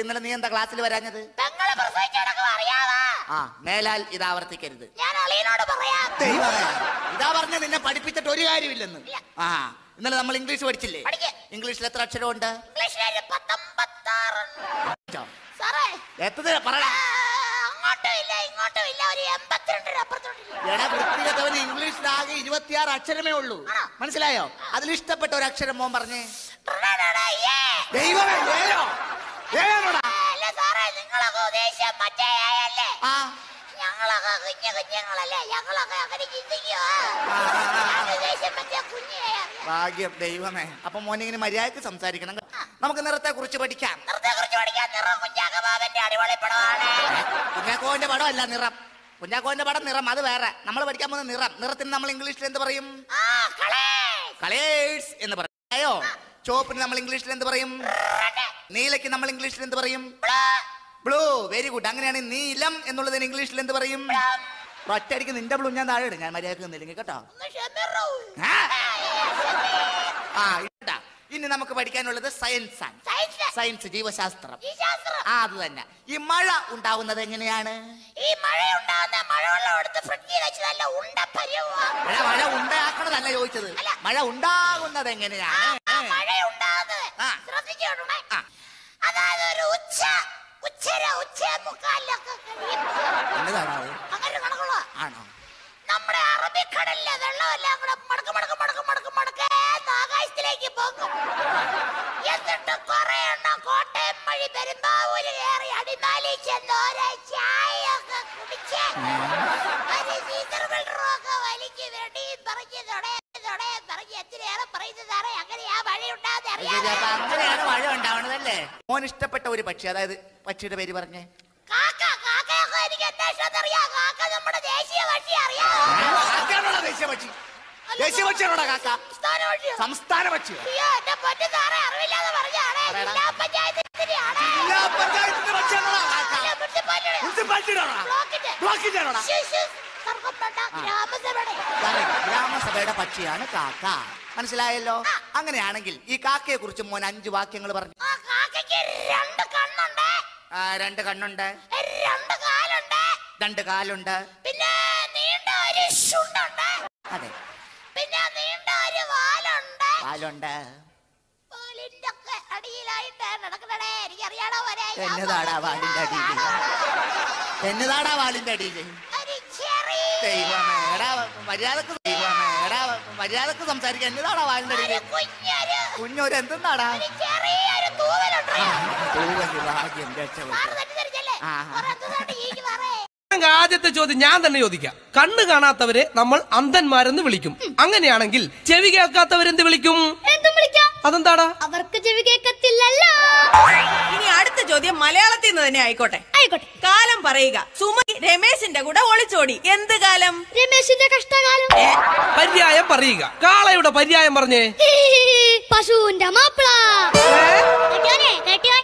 ഇന്നലെ നീ എന്താ ക്ലാസ്സിൽ വരാഞ്ഞത്? തങ്ങളെ പ്രസവിച്ചടക്കം അറിയാവാ? ആ മേലാൽ ഇത് ആവർത്തിക്കരുത്. ഞാൻ അളിയനോട് പറയാം. ദൈവമേ, ഇതാ പറഞ്ഞ നിന്നെ പഠിപ്പിച്ചിട്ട് ഒരു കാര്യമില്ലെന്ന്. ഇല്ല. ആ ഇന്നലെ നമ്മൾ ഇംഗ്ലീഷ് പഠിച്ചില്ലേ? പഠിക്ക്. ഇംഗ്ലീഷിൽ എത്ര അക്ഷരമുണ്ട്? ഇംഗ്ലീഷിലൊരു പത്തൊമ്പത്താറുണ്ട് സാറേ. എത്ര പറ ആ, അങ്ങോട്ടും ഇല്ല ഇങ്ങോട്ടും ഇല്ല ഒരു എൺപത്തിരണ്ടിന് അപ്പുറത്തോട്ടില്ല എടാ വൃത്തികത്തവന് ഇംഗ്ലീഷിൽ ആകെ ഇരുപത്തിയാറ് അക്ഷരമേ ഉള്ളൂ. ആണോ? മനസ്സിലായോ? അതിൽ ഇഷ്ടപ്പെട്ട ഒരു അക്ഷരം മോൻ പറഞ്ഞേ. ദൈവമേ ഏയോ ഭാഗ്യം ദൈവമേ. അപ്പൊ മോനിങ്ങനെ മര്യാദയ്ക്ക് സംസാരിക്കണം. നമുക്ക് നിറത്തെ കുറിച്ച് പഠിക്കാം. കുഞ്ഞാക്കോന്റെ പടമല്ല നിറം. കുഞ്ഞാക്കോന്റെ പടം നിറം അത് വേറെ. നമ്മൾ പഠിക്കാൻ പോകുന്ന നിറം. നിറത്തിന് നമ്മൾ ഇംഗ്ലീഷിൽ എന്ത് പറയും? കളേഴ്സ്. എന്ന് പറയോ. ചോപ്പിന് നമ്മൾ ഇംഗ്ലീഷിൽ എന്ത് പറയും? നീലയ്ക്ക് നമ്മൾ ഇംഗ്ലീഷിൽ എന്ത് പറയും? ബ്ലൂ. വെരി ഗുഡ് അങ്ങനെയാണ് നീലം എന്നുള്ളതിന് ഇംഗ്ലീഷിൽ എന്ത് പറയും? ഒറ്റയടിക്ക് നിന്റെ ബ്ലൂ ഞാൻ താഴെ ഇടും. ഞാൻ മര്യാദയ്ക്ക് നിന്നില്ലെങ്കിൽ കേട്ടോ. ആ? ഇട്ടാ ഇനി നമുക്ക് പഠിക്കാനുള്ളത് സയൻസ് ആണ്. സയൻസ് ജീവശാസ്ത്രം. ആ അത് തന്നെ. ഈ മഴ ഉണ്ടാവുന്നത് എങ്ങനെയാണ്? ഈ മഴയുണ്ടാകുന്ന മഴവെള്ളം എടുത്ത് ഫ്രിഡ്ജിൽ വെച്ച് നല്ല ഉണ്ട മഴ മഴ ഉണ്ടാക്കണതല്ല ചോദിച്ചത്. മഴ ഉണ്ടാകുന്നത് എങ്ങനെയാണ്. അതായത് ഒരു ഉച്ച ഉച്ചര ഉച്ചേ മുക്കാലിലൊക്കെ? അങ്ങനെ കണക്കുള്ള. ആണോ? നമ്മുടെ അറബിക്കടലിലെ വെള്ളമെല്ലാം കൂടെ മടക്ക് മടക്ക് മടക്ക് മടക്ക് മടക്ക് ആകാശത്തിലേക്ക് പോകും? എന്നിട്ട് കുറെ എണ്ണം കോട്ടയം വഴി പെരുമ്പാവൂര് കയറി അടിമാലി ചെന്ന് ഓരോ ചായയൊക്കെ കുടിച്ച് ഒരു സീസർ വെള്ളറൊക്കെ വലിച്ച് വെടിയും പറിച്ച് തൊടയും അപ്പൊ അങ്ങനെയാണ് മഴ ഉണ്ടാവണതല്ലേ? മോൻ ഇഷ്ടപ്പെട്ട ഒരു പക്ഷി അതായത് പക്ഷിയുടെ പേര് പറഞ്ഞേ. കാക്ക കാക്കയൊക്കെ എനിക്ക് അന്വേഷണം അറിയാം കാക്ക നമ്മുടെ ദേശീയ പക്ഷി അറിയാം കാക്കയാണോടാ ദേശീയ പക്ഷി? ദേശീയ പക്ഷിയാണോടാ കാക്ക? സംസ്ഥാന പക്ഷി സംസ്ഥാന പക്ഷി അയ്യോ എന്റെ പൊന്നു സാറേ അറിവില്ലാതെ പറഞ്ഞാണ് പറയടാ. ജില്ലാ ജില്ലാ പഞ്ചായത്തിന്റെ പക്ഷിയാണോടാ കാക്ക? അല്ല, മുനിസിപ്പാലിറ്റിയുടെ. ബ്ലോക്കിന്റെ. ശ്ശ്, ഗ്രാമസഭയുടെ. ഗ്രാമസഭയുടെ പക്ഷിയാണ് കാക്ക. മനസ്സിലായല്ലോ? അങ്ങനെയാണെങ്കിൽ ഈ കാക്കയെ കുറിച്ച് മോൻ അഞ്ച് വാക്യങ്ങൾ പറഞ്ഞു. രണ്ട് കണ്ണുണ്ട്. രണ്ട് കണ്ണുണ്ട്. രണ്ട് കാലുണ്ട്. രണ്ട് കാലുണ്ട്. പിന്നെ നീണ്ട ഒരു ശുണ്ടുണ്ട് അതെ. പിന്നെ നീണ്ട ഒരു വാലുണ്ട്. വാലുണ്ട്. വാലിന്റെ അടിയിലായിട്ട് നടക്കണേ. എനിക്കറിയാണോ വരെ എന്നതാടാ വാലിന്റെ അടിയിൽ എന്നതാടാ വാലിന്റെ അടിയിൽ ഒരു ചെറിയ ദൈവമേ എടാ മര്യാദയ്ക്ക് മര്യാദയ്ക്ക് സംസാരിക്കാൻ എന്നതാടാ വാലിന്റെ അടിയിൽ കുഞ്ഞൊരു എന്തെന്നാടാ? തൂവലുണ്ട് തൂവൽ ഭാഗ്യം രക്ഷപ്പെട്ടു. ആ. ഞങ്ങൾക്ക് ആദ്യത്തെ ചോദ്യം ഞാൻ തന്നെ ചോദിക്കാം. കണ്ണ് കാണാത്തവരെ നമ്മൾ അന്ധന്മാരെന്ന് വിളിക്കും. അങ്ങനെയാണെങ്കിൽ ചെവി കേൾക്കാത്തവരെന്ത് വിളിക്കും? എന്തും വിളിക്കാം. അതെന്താടാ? അവർക്ക് ചെവി കേൾക്കത്തില്ലല്ലോ. ഇനി അടുത്ത ചോദ്യം മലയാളത്തിൽ നിന്ന് തന്നെ ആയിക്കോട്ടെ. ആയിക്കോട്ടെ. കാലം പറയുക. സുമതി രമേശിന്റെ കൂടെ ഒളിച്ചോടി. എന്ത് കാലം? രമേശിന്റെ കഷ്ടകാലം. പര്യായം പറയുക. കാളയുടെ പര്യായം പറഞ്ഞേ? പശുവിന്റെ മാപ്പിള.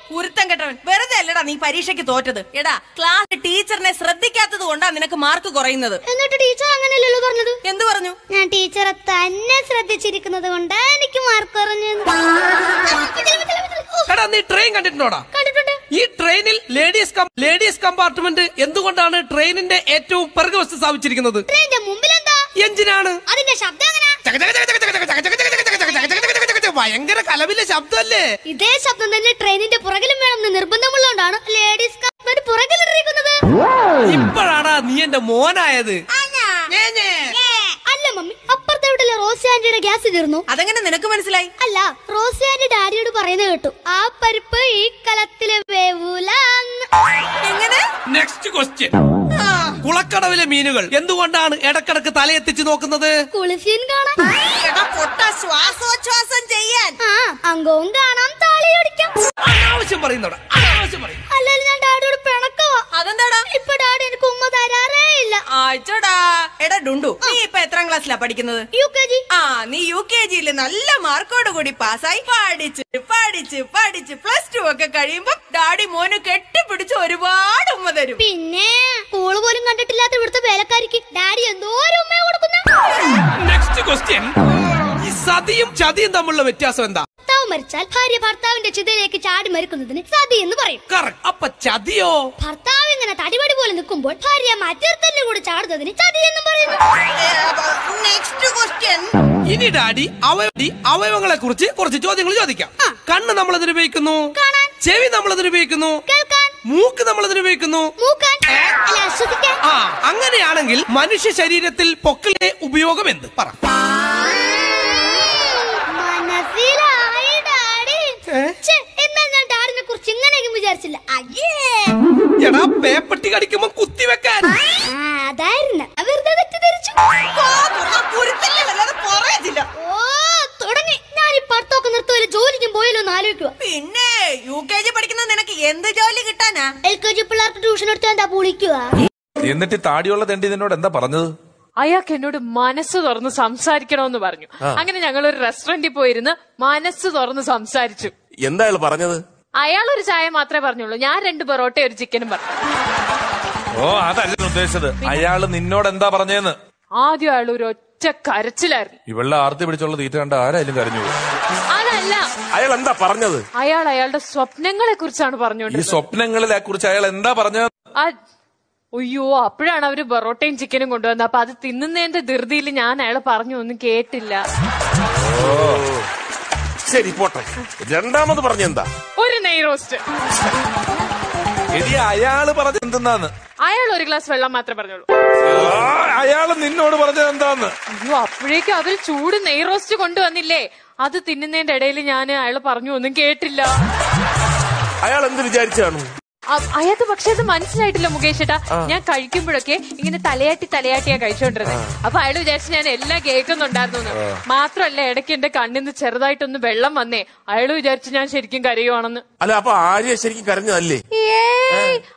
കുരുത്തം കെട്ടവൻ വെറുതെ അല്ലടാ നീ പരീക്ഷയ്ക്ക് തോറ്റത് എടാ ക്ലാസ് ടീച്ചറിനെ ശ്രദ്ധിക്കാത്തത് കൊണ്ടാ നിനക്ക് മാർക്ക് കുറയുന്നത് എന്നിട്ട് ടീച്ചർ അങ്ങനെയല്ലല്ലോ പറഞ്ഞത് എന്ത് പറഞ്ഞു ഞാൻ ടീച്ചറെ തന്നെ ശ്രദ്ധിച്ചിരിക്കുന്നത് കൊണ്ട് എനിക്ക് മാർക്ക് കുറഞ്ഞു എടാ നീ ട്രെയിൻ കണ്ടിട്ടുണ്ടോടാ കണ്ടിട്ടുണ്ട് ഈ ട്രെയിനിൽ ലേഡീസ് കം- ലേഡീസ് കമ്പാർട്ട്മെന്റ് എന്തുകൊണ്ടാണ് ട്രെയിനിന്റെ ഏറ്റവും പിറകുവശത്ത് സ്ഥാപിച്ചിരിക്കുന്നത് ട്രെയിനിന്റെ മുമ്പിൽ എന്താ എഞ്ചിനാണ് അതിന്റെ ശബ്ദം എങ്ങനാ ഭയങ്കര കലവിലെ ശബ്ദമല്ലേ? ഇതേ ശബ്ദം തന്നെ ട്രെയിനിന്റെ പുറകിലും വേണമെന്ന് നിർബന്ധമുള്ളതുകൊണ്ടാണ് ലേഡീസ് കമ്പാർട്ട്മെന്റ് പുറകിലിട്ടിരിക്കുന്നത്. ഇപ്പോഴാടാ നീ എന്റെ മോനായത്. അല്ല മമ്മി അപ്പുറത്തെ വീട്ടിലെ റോസി ആന്റിയുടെ ഗ്യാസ് തീർന്നു. അതെങ്ങനെ നിനക്ക് മനസ്സിലായി? അല്ല റോസി ആന്റി ഡാഡിയോട് പറയുന്നത് കേട്ടു. ആ പരിപ്പ് ഈ കലത്തിലെ വേവൂല എങ്ങനെ? നെക്സ്റ്റ് ക്വസ്റ്റ്യൻ കുളക്കടവിലെ മീനുകൾ എന്തുകൊണ്ടാണ് ഇടക്കിടക്ക് തലയെത്തിച്ച് നോക്കുന്നത്? കുളിസീൻ കാണാൻ. എടാ പൊട്ട ശ്വാസോച്ഛ്വാസം ചെയ്യാൻ. ആ അംഗവും കാണാം താളിയോടിക്കാം. അനാവശ്യം പറയുന്നവിടെ അനാവശ്യം പറയും അല്ലെങ്കിൽ ഞാൻ ഡാഡിയോട് പിണക്കവാ അതെന്താടാ? ഇപ്പൊ ഡാഡി എനിക്ക് ഉമ്മ തരാറേ ഇല്ല. ആച്ചോടാ എടാ ഡുണ്ടു നീ ഇപ്പൊ എത്രാം ക്ലാസ്സിലാ പഠിക്കുന്നത്? യു കെ ജി ആ നീ യു കെ ജിയിൽ നല്ല മാർക്കോട് കൂടി പാസ്സായി പഠിച്ച് പഠിച്ച് പഠിച്ച് പ്ലസ് ടു ഒക്കെ കഴിയുമ്പോ ഡാഡി മോന് കെട്ടിപ്പിടിച്ച് ഒരുപാട് ഉമ്മ തരും. പിന്നെ സ്കൂൾ പോലും കണ്ടിട്ടില്ലാത്ത ഇവിടുത്തെ വേലക്കാരിക്ക് ഡാഡി എന്തോരം ഉമ്മയെ കൊടുക്കുന്ന? നെക്സ്റ്റ് ക്വസ്റ്റ്യൻ ഈ സതിയും ചതിയും തമ്മിലുള്ള വ്യത്യാസം എന്താ? ഭർത്താവ് മരിച്ചാൽ ഭാര്യ ഭർത്താവിന്റെ ചിതയിലേക്ക് ചാടി മരിക്കുന്നതിന് സതി എന്ന് പറയും. കറക്റ്റ് അപ്പൊ ചതിയോ? ഭർത്താവ് ഇങ്ങനെ തടിപടി പോലെ നിൽക്കുമ്പോൾ ഭാര്യ മറ്റൊരുത്തന്റെ കൂടെ ചാടുന്നതിന് ചതി എന്ന് പറയുന്നു നെക്സ്റ്റ് ക്വസ്റ്റ്യൻ ഇനി ഡാഡി അവയവ അവയവങ്ങളെ കുറിച്ച് കുറച്ച് ചോദ്യങ്ങൾ ചോദിക്കാം. കണ്ണ് നമ്മൾ അതിന് ഉപയോഗിക്കുന്നു? കാണാൻ. ചെവി നമ്മൾ അതിന് ഉപയോഗിക്കുന്നു? കേൾക്കാൻ. മൂക്ക് നമ്മൾ അതിന് ഉപയോഗിക്കുന്നു? മൂക്കാൻ. അല്ല ശ്വസിക്കാൻ. ആ അങ്ങനെയാണെങ്കിൽ മനുഷ്യ ശരീരത്തിൽ പൊക്കിലെ ഉപയോഗം എന്ത്? പറ. മനസ്സിലായി ഡാഡി? ഛെ, കുറിച്ച് ഇങ്ങനെയും വിചാരിച്ചില്ല എടാ പേപ്പട്ടി കടിക്കുമ്പോ കുത്തിവെക്കാൻ ആ, അതായിരുന്നു. വെറുതെ തെറ്റിദ്ധരിച്ചു. ഓ തുടങ്ങി. ഞാൻ ഈ പഠിത്തമൊക്കെ നിർത്തുവല്ലോ. ജോലിക്കും പോയല്ലോ എന്ന് ആലോചിക്കുക പിന്നെ യു കെ ജി പഠിക്കുന്ന നിനക്ക് എന്ത് ജോലി കിട്ടാനാ? എൽ കെ ജി പിള്ളേർക്ക് ട്യൂഷൻ എടുത്താൽ എന്താ പൊളിക്കുക എന്നിട്ട് താടിയുള്ള തെണ്ടി നിന്നോട് എന്താ പറഞ്ഞത്? അയാൾക്ക് എന്നോട് മനസ്സ് തുറന്ന് സംസാരിക്കണമെന്ന് പറഞ്ഞു. അങ്ങനെ ഞങ്ങൾ ഒരു റെസ്റ്റോറന്റിൽ പോയിരുന്ന് മനസ്സ് തുറന്ന് സംസാരിച്ചു. എന്താ പറഞ്ഞത്? അയാൾ ഒരു ചായ മാത്രമേ പറഞ്ഞുള്ളൂ. ഞാൻ രണ്ട് പൊറോട്ട ഒരു ചിക്കനും പറഞ്ഞു. ഓ അതല്ല ഉദ്ദേശിച്ചത്. അയാൾ നിന്നോട് എന്താ പറഞ്ഞേന്ന്? ആദ്യം അയാൾ ഒരു ഒറ്റ കരച്ചിലായിരുന്നു. ഇവളുടെ ആർത്തി പിടിച്ചുള്ള തീറ്റ കണ്ട ആരായാലും കരഞ്ഞു. അതല്ല. അയാൾ എന്താ പറഞ്ഞത്? അയാൾ അയാളുടെ സ്വപ്നങ്ങളെ കുറിച്ചാണ് ഈ സ്വപ്നങ്ങളെ കുറിച്ച് അയാൾ എന്താ പറഞ്ഞത് അയ്യോ അപ്പോഴാണ് അവർ പൊറോട്ടയും ചിക്കനും കൊണ്ടുവന്നത്. അപ്പൊ അത് തിന്നുന്നതിന്റെ ധൃതിയിൽ ഞാൻ അയാൾ പറഞ്ഞു ഒന്നും കേട്ടില്ല. ശരി പോട്ടെ. രണ്ടാമത് പറഞ്ഞെന്താ? ഒരു നെയ് റോസ്റ്റ്. എടി അയാൾ പറഞ്ഞ എന്തെന്നാന്ന്? അയാൾ ഒരു ഗ്ലാസ് വെള്ളം മാത്രമേ പറഞ്ഞുള്ളൂ. അയാൾ നിന്നോട് പറഞ്ഞത് എന്താന്ന്? അയ്യോ അപ്പോഴേക്കും അവർ ചൂട് നെയ് റോസ്റ്റ് കൊണ്ടുവന്നില്ലേ? അത് തിന്നുന്നതിന്റെ ഇടയിൽ ഞാൻ അയാൾ പറഞ്ഞു ഒന്നും കേട്ടില്ല. അയാൾ എന്ത് വിചാരിച്ചാണ്? അയാൾക്ക് പക്ഷെ അത് മനസ്സിലായിട്ടില്ല മുകേഷ് ഏട്ടാ. ഞാൻ കഴിക്കുമ്പോഴൊക്കെ ഇങ്ങനെ തലയാട്ടി തലയാട്ടിയാ കഴിച്ചോണ്ടിരുന്നത് അപ്പൊ അയാൾ വിചാരിച്ചു ഞാൻ എല്ലാം കേൾക്കുന്നുണ്ടായിരുന്നു മാത്രമല്ല മാത്രല്ല ഇടയ്ക്ക് എന്റെ കണ്ണിന്ന് ചെറുതായിട്ടൊന്ന് വെള്ളം വന്നേ. അയാൾ വിചാരിച്ചു ഞാൻ ശരിക്കും കരയുവാണെന്ന്. അല്ല അപ്പൊ ആര്യ ശരിക്കും കരഞ്ഞതല്ലേ?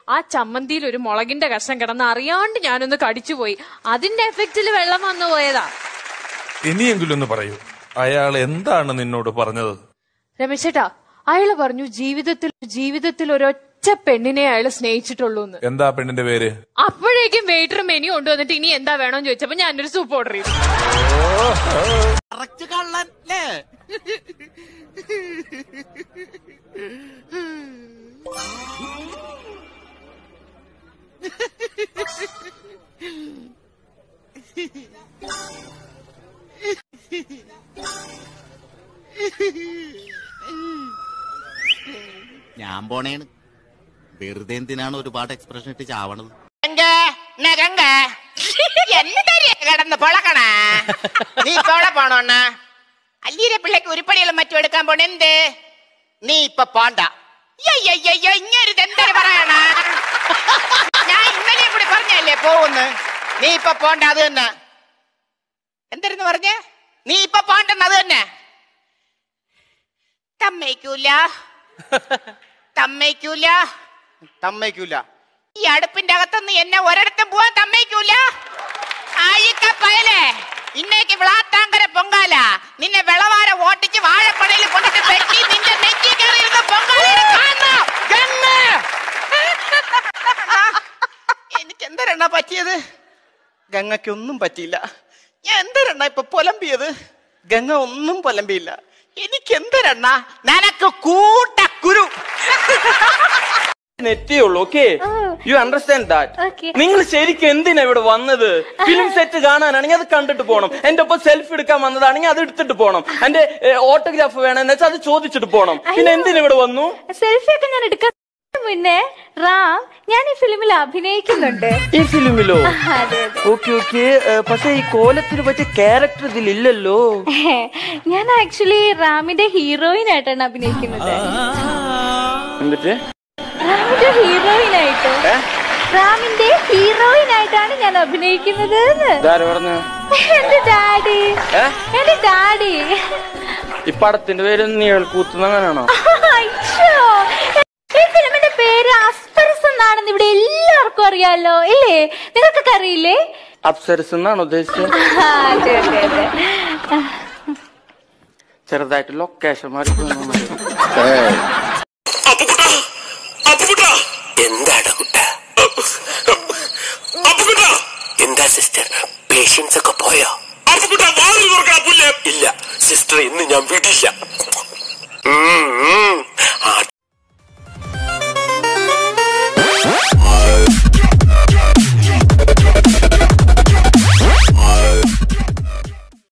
ആ. ചമ്മന്തിയിൽ ഒരു മുളകിന്റെ കഷ്ണം കിടന്ന് അറിയാണ്ട് ഞാനൊന്ന് കടിച്ചുപോയി. അതിന്റെ എഫക്റ്റിൽ വെള്ളം വന്നു പോയതാ. ഇനിയെങ്കിലും ഒന്ന് പറയൂ. അയാൾ എന്താണ് നിന്നോട് പറഞ്ഞത്? രമേശേട്ടാ അയാൾ പറഞ്ഞു ജീവിതത്തിൽ ജീവിതത്തിൽ ഒരൊറ്റ പെണ്ണിനെ അയാൾ സ്നേഹിച്ചിട്ടുള്ളൂ എന്ന്. എന്താ പെണ്ണിന്റെ പേര്? അപ്പോഴേക്കും വെയിറ്റർ മെനു കൊണ്ടുവന്നിട്ട് ഇനി എന്താ വേണോന്ന് ചോദിച്ചപ്പോ ഞാനൊരു സൂപ്പ് ഓർഡർ ചെയ്തു. ഞാൻ പോണേണ്. വെറുതെ എന്തിനാണ് ഒരുപാട് എക്സ്പ്രഷൻ ഇട്ട് ചാവണത്? പൊളക്കണ? നീ അല്ലീരെ പിള്ളേക്ക് ഉരുപ്പടികളും മറ്റും എടുക്കാൻ പോണ എന്ത്? നീ ഇപ്പൊ പോണ്ട. ഇങ്ങനെ എന്തൊരു പറയണ. ഞാൻ ഇന്നലെ കൂടി പറഞ്ഞല്ലേ പോവുന്ന്. നീ ഇപ്പൊ പോണ്ട അത് തന്നെ. എന്തായിരുന്നു പറഞ്ഞേ? നീ ഇപ്പൊ പോണ്ടെന്ന് അത് തന്നെ. തമ്മയ്ക്കൂല. തമ്മയ്ക്കൂല. തമ്മയ്ക്കൂല. ഈ അടുപ്പിന്റെ അകത്തുനിന്ന് എന്നെ ഒരിടത്തും പോവാൻ തമ്മയ്ക്കൂല. ആയിക്ക പയലേ ഇന്നേക്ക് വിളാത്താങ്കര പൊങ്കാല. നിന്നെ വിളവാര ഓട്ടിച്ച് വാഴപ്പടയിൽ കൊണ്ടിട്ട് നിന്റെ നെറ്റി. ഗംഗ! എനിക്ക് എന്തരണ്ണ പറ്റിയത്? ഗംഗയ്ക്കൊന്നും പറ്റിയില്ല. ഞാൻ എന്തരണ്ണ ഇപ്പൊ പൊലമ്പിയത്? ഗംഗ ഒന്നും പൊലമ്പിയില്ല. എനിക്ക് എന്തരണ്ണ നനക്ക് കൂട്ടക്കുരു. നെറ്റിയുള്ളൂ ഓക്കെ യു അണ്ടർസ്റ്റാൻഡ് ദാറ്റ് നിങ്ങൾ ശരിക്കും എന്തിനാ ഇവിടെ വന്നത്? ഫിലിം സെറ്റ് കാണാനാണെങ്കിൽ അത് കണ്ടിട്ട് പോകണം എന്റെ ഒപ്പം സെൽഫി എടുക്കാൻ വന്നതാണെങ്കിൽ അത് എടുത്തിട്ട് പോകണം എന്റെ ഓട്ടോഗ്രാഫ് വേണമെന്ന് വെച്ചാൽ അത് ചോദിച്ചിട്ട് പോകണം പിന്നെ എന്തിനാ ഇവിടെ വന്നു? സെൽഫി ഒക്കെ ഞാൻ എടുക്കാൻ മുന്നേ റാം ഞാൻ ഈ ഫിലിമിൽ അഭിനയിക്കുന്നുണ്ട്. ഈ ഫിലിമിലോ ഓക്കെ ഓക്കെ പക്ഷേ ഈ കോലത്തിന് പറ്റിയ ക്യാരക്ടർ ഇതിലില്ലല്ലോ. ഞാൻ ആക്ച്വലി റാമിന്റെ ഹീറോയിൻ ആയിട്ടാണ് അഭിനയിക്കുന്നത്. എന്നിട്ട് റാമിന്റെ ഹീറോയിൻ ആയിട്ട്? റാമിന്റെ ഹീറോയിൻ ആയിട്ടാണ് ഞാൻ അഭിനയിക്കുന്നത് എന്റെ ഡാഡി? എന്റെ ഡാഡി. ഈ പടത്തിന്റെ പേര് നീൾക്കൂത്തുന്ന അങ്ങനെയാണോ അയ്യോ. ഈ ഫിലിമിന്റെ പേര് അസ്പരസ് എന്നാണെന്ന് ഇവിടെ എല്ലാവർക്കും അറിയാലോ ഇല്ലേ? നിങ്ങൾക്കൊക്കെ അറിയില്ലേ? അപ്സരസ് എന്നാണ് ഉദ്ദേശിച്ചത് ചെറുതായിട്ട് ലൊക്കേഷൻ മാറി എന്താടാ കുട്ട? എന്താ സിസ്റ്റർ? പേഷ്യൻസ് ഒക്കെ പോയോ ഇല്ല സിസ്റ്റർ ഇന്ന് ഞാൻ വിടില്ല.